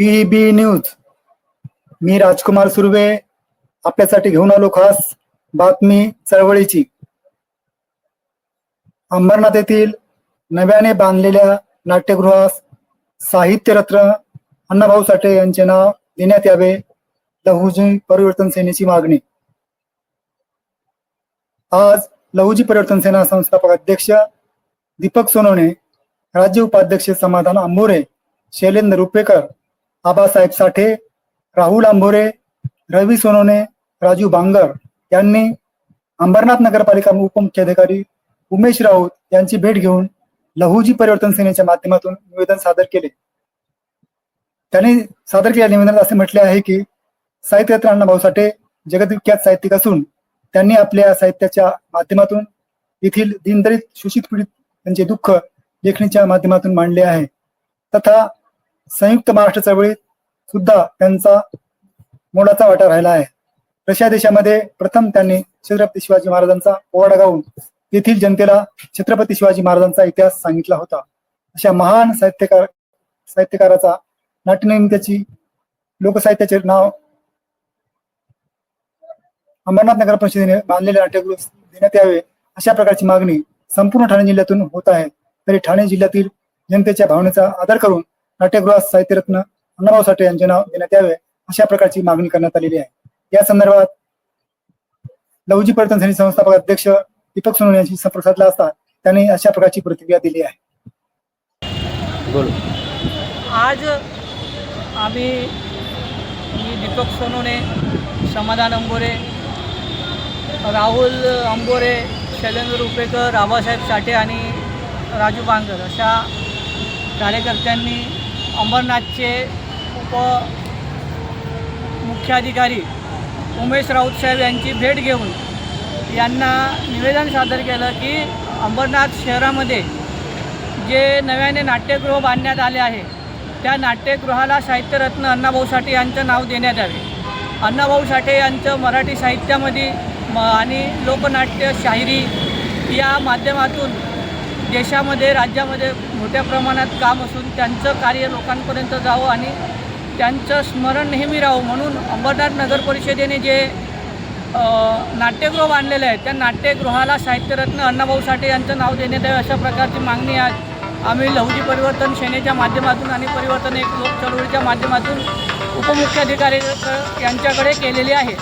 PB news मी राजकुमार सुर्वे आपल्यासाठी घेऊन आलो खास बातमी चळवळीची. अंबरनाथ येथील नव्याने बांधलेल्या नाट्यगृहास साहित्यरत्न अण्णाभाऊ साठे यांचे नाव देण्यात यावे लहुजी परिवर्तन सेनेची मागणी. आज लहुजी परिवर्तन सेना संस्थापक अध्यक्ष दीपक सोनवणे राज्य उपाध्यक्ष समाधान आंबोरे शैलेंद्र रुपेकर आबासाहेब साठे राहुल आंबोरे रवी सोनवणे राजू बांगर यांनी अंबरनाथ नगरपालिका उपमुख्याधिकारी उमेश राऊत यांची भेट घेऊन लहुजी परिवर्तन सेनेच्या माध्यमातून निवेदन सादर केले. त्यांनी सादर केलेल्या निवेदनात असे म्हटले आहे की साहित्यरत्न अण्णाभाऊ साठे जगदविख्यात साहित्यिक असून त्यांनी आपल्या साहित्याच्या माध्यमातून येथील दीनदलित शोषित पीडित त्यांचे दुःख लेखणीच्या माध्यमातून मांडले आहे. तथा संयुक्त महाराष्ट्र चळवळीत सुद्धा त्यांचा मोलाचा वाटा राहिला आहे. रशिया देशामध्ये प्रथम त्यांनी छत्रपती शिवाजी महाराजांचा पोवाडा गाऊन तेथील जनतेला छत्रपती शिवाजी महाराजांचा इतिहास सांगितला होता. अशा महान साहित्यकार साहित्यकाराचा नाट्यनिमित्ताची लोकसाहित्याचे नाव अंबरनाथ नगर परिषदेने बांधलेले नाट्यगृह देण्यात यावे अशा प्रकारची मागणी संपूर्ण ठाणे जिल्ह्यातून होत आहे. तरी ठाणे जिल्ह्यातील जनतेच्या भावनेचा आदर करून नाट्यगृहास साहित्यरत्न अण्णाभाऊ साठे यांचे नाव देण्यात यावे अशा प्रकारची मागणी करण्यात आलेली आहे. या संदर्भात लवजी पर्यटन सेने संस्थापक अध्यक्ष दीपक सोनवणे यांची संपर्क साधला असता त्यांनी अशा प्रकारची प्रतिक्रिया दिली आहे. बोलो. आज आम्ही मी दीपक सोनवणे समाधान अंबोरे राहुल अंबोरे शैलेंद्र रुपेकर आबासाहेब साठे आणि राजू बांगर अशा कार्यकर्त्यांनी अंबरनाथचे उप मुख्याधिकारी उमेश राऊत साहेब यांची भेट घेऊन यांना निवेदन सादर केलं की अंबरनाथ शहरामध्ये जे नव्याने नाट्यगृह बांधण्यात आले आहे त्या नाट्यगृहाला साहित्यरत्न अण्णाभाऊ साठे यांचं नाव देण्यात यावे. अण्णाभाऊ साठे यांचं मराठी साहित्यामध्ये म आणि लोकनाट्य शाहिरी या माध्यमातून देशामध्ये राज्यामध्ये मोठ्या प्रमाणात काम असून त्यांचं कार्य लोकांपर्यंत जावं आणि त्यांचं स्मरण नेहमी राहावं. म्हणून अंबरनाथ नगर परिषदेने जे नाट्यगृह बांधलेलं आहे त्या नाट्यगृहाला साहित्यरत्न अण्णाभाऊ साठे यांचं नाव देण्यात यावे अशा प्रकारची मागणी आज आम्ही लहुजी परिवर्तन सेनेच्या माध्यमातून आणि परिवर्तन एक लोक चळवळीच्या माध्यमातून उपमुख्याधिकारी यांच्याकडे केलेली आहे.